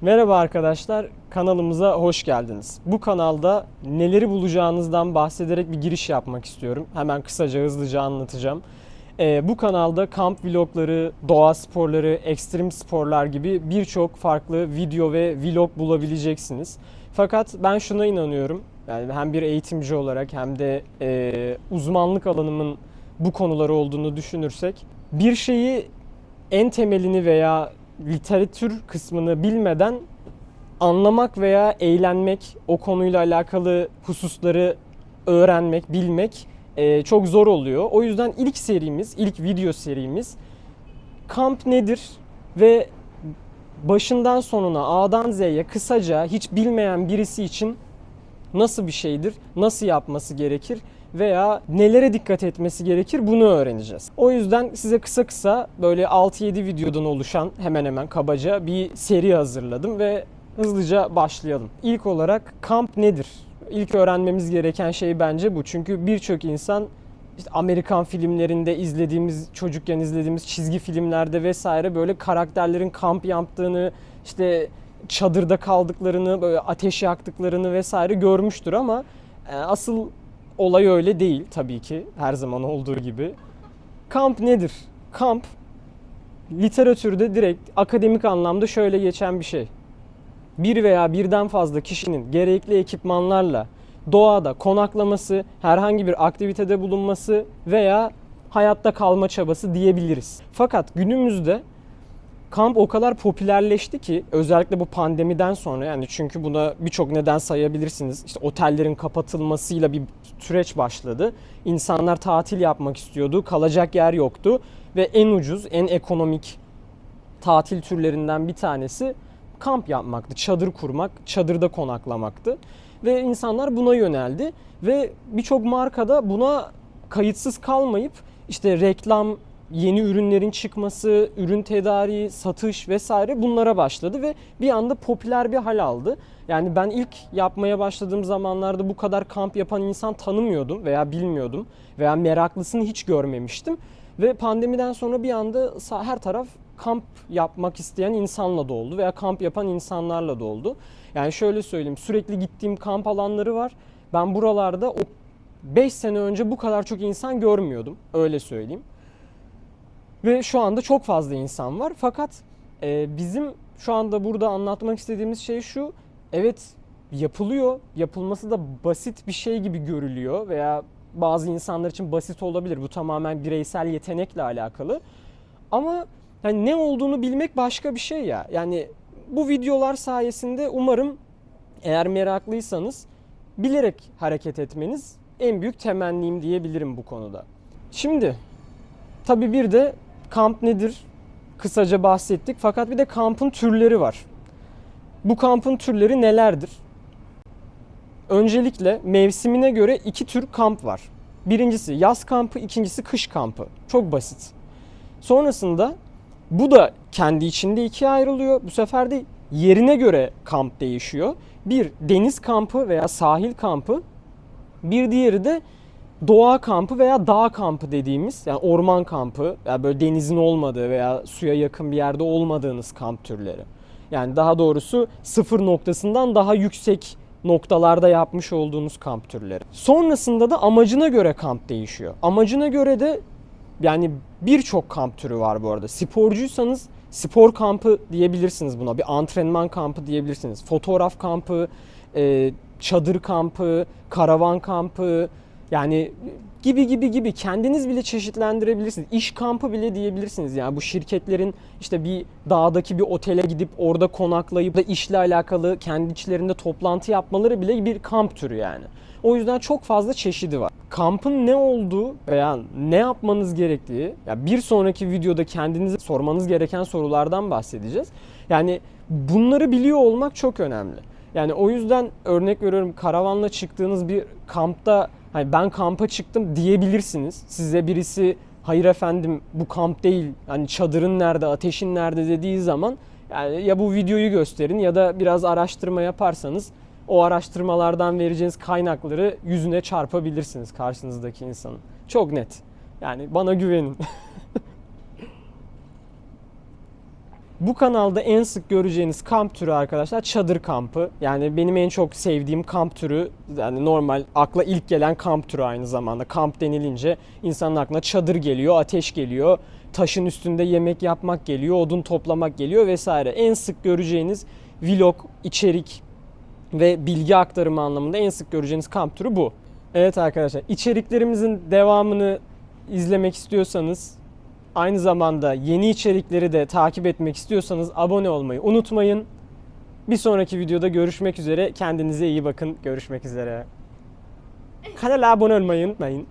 Merhaba arkadaşlar, kanalımıza hoş geldiniz. Bu kanalda neleri bulacağınızdan bahsederek bir giriş yapmak istiyorum. Hemen kısaca, hızlıca anlatacağım. Ee, bu kanalda kamp vlogları, doğa sporları, ekstrem sporlar gibi birçok farklı video ve vlog bulabileceksiniz. Fakat ben şuna inanıyorum, yani hem bir eğitimci olarak hem de e, uzmanlık alanımın bu konuları olduğunu düşünürsek, bir şeyi en temelini veya literatür kısmını bilmeden anlamak veya eğlenmek, o konuyla alakalı hususları öğrenmek, bilmek e, çok zor oluyor. O yüzden ilk serimiz, ilk video serimiz kamp nedir ve başından sonuna A'dan Z'ye kısaca hiç bilmeyen birisi için nasıl bir şeydir, nasıl yapması gerekir veya nelere dikkat etmesi gerekir bunu öğreneceğiz. O yüzden size kısa kısa böyle 6-7 videodan oluşan hemen hemen kabaca bir seri hazırladım ve hızlıca başlayalım. İlk olarak kamp nedir? İlk öğrenmemiz gereken şey bence bu. Çünkü birçok insan işte Amerikan filmlerinde izlediğimiz, çocukken izlediğimiz çizgi filmlerde vesaire böyle karakterlerin kamp yaptığını, işte çadırda kaldıklarını, böyle ateş yaktıklarını vesaire görmüştür ama e, asıl olay öyle değil tabii ki her zaman olduğu gibi. Kamp nedir? Kamp literatürde direkt akademik anlamda şöyle geçen bir şey. Bir veya birden fazla kişinin gerekli ekipmanlarla doğada konaklaması, herhangi bir aktivitede bulunması veya hayatta kalma çabası diyebiliriz. Fakat günümüzde kamp o kadar popülerleşti ki özellikle bu pandemiden sonra yani çünkü buna birçok neden sayabilirsiniz. İşte otellerin kapatılmasıyla bir süreç başladı. İnsanlar tatil yapmak istiyordu, kalacak yer yoktu ve en ucuz, en ekonomik tatil türlerinden bir tanesi kamp yapmaktı. Çadır kurmak, çadırda konaklamaktı. Ve insanlar buna yöneldi ve birçok markada buna kayıtsız kalmayıp işte reklam, yeni ürünlerin çıkması, ürün tedariği, satış vesaire bunlara başladı ve bir anda popüler bir hal aldı. Yani ben ilk yapmaya başladığım zamanlarda bu kadar kamp yapan insan tanımıyordum veya bilmiyordum veya meraklısını hiç görmemiştim. Ve pandemiden sonra bir anda her taraf kamp yapmak isteyen insanla doldu veya kamp yapan insanlarla doldu. Yani şöyle söyleyeyim sürekli gittiğim kamp alanları var. Ben buralarda o 5 sene önce bu kadar çok insan görmüyordum öyle söyleyeyim. Ve şu anda çok fazla insan var. Fakat e, bizim şu anda burada anlatmak istediğimiz şey şu. Evet yapılıyor. Yapılması da basit bir şey gibi görülüyor veya bazı insanlar için basit olabilir. Bu tamamen bireysel yetenekle alakalı. Ama yani ne olduğunu bilmek başka bir şey ya. Yani bu videolar sayesinde umarım eğer meraklıysanız bilerek hareket etmeniz en büyük temennim diyebilirim bu konuda. Şimdi tabii bir de kamp nedir? Kısaca bahsettik fakat bir de kampın türleri var. Bu kampın türleri nelerdir? Öncelikle mevsimine göre iki tür kamp var. Birincisi yaz kampı, ikincisi kış kampı. Çok basit. Sonrasında bu da kendi içinde ikiye ayrılıyor. Bu sefer de yerine göre kamp değişiyor. Bir deniz kampı veya sahil kampı. Bir diğeri de doğa kampı veya dağ kampı dediğimiz yani orman kampı yani böyle denizin olmadığı veya suya yakın bir yerde olmadığınız kamp türleri. Yani daha doğrusu sıfır noktasından daha yüksek noktalarda yapmış olduğunuz kamp türleri. Sonrasında da amacına göre kamp değişiyor. Amacına göre de yani birçok kamp türü var bu arada. Sporcuysanız spor kampı diyebilirsiniz buna. Bir antrenman kampı diyebilirsiniz. Fotoğraf kampı, e, çadır kampı, karavan kampı yani gibi gibi gibi kendiniz bile çeşitlendirebilirsiniz. İş kampı bile diyebilirsiniz. Yani bu şirketlerin işte bir dağdaki bir otele gidip orada konaklayıp da işle alakalı kendi içlerinde toplantı yapmaları bile bir kamp türü yani. O yüzden çok fazla çeşidi var. Kampın ne olduğu veya ne yapmanız gerektiği, ya bir sonraki videoda kendinize sormanız gereken sorulardan bahsedeceğiz. Yani bunları biliyor olmak çok önemli. Yani o yüzden örnek veriyorum karavanla çıktığınız bir kampta hani ben kampa çıktım diyebilirsiniz. Size birisi hayır efendim bu kamp değil hani çadırın nerede ateşin nerede dediği zaman yani ya bu videoyu gösterin ya da biraz araştırma yaparsanız o araştırmalardan vereceğiniz kaynakları yüzüne çarpabilirsiniz karşınızdaki insanın. Çok net. Yani bana güvenin. Bu kanalda en sık göreceğiniz kamp türü arkadaşlar çadır kampı. Yani benim en çok sevdiğim kamp türü yani normal akla ilk gelen kamp türü aynı zamanda. Kamp denilince insanın aklına çadır geliyor, ateş geliyor, taşın üstünde yemek yapmak geliyor, odun toplamak geliyor vesaire. En sık göreceğiniz vlog, içerik ve bilgi aktarımı anlamında en sık göreceğiniz kamp türü bu. Evet arkadaşlar içeriklerimizin devamını izlemek istiyorsanız aynı zamanda yeni içerikleri de takip etmek istiyorsanız abone olmayı unutmayın. Bir sonraki videoda görüşmek üzere. Kendinize iyi bakın. Görüşmek üzere. Kanala abone olmayı unutmayın.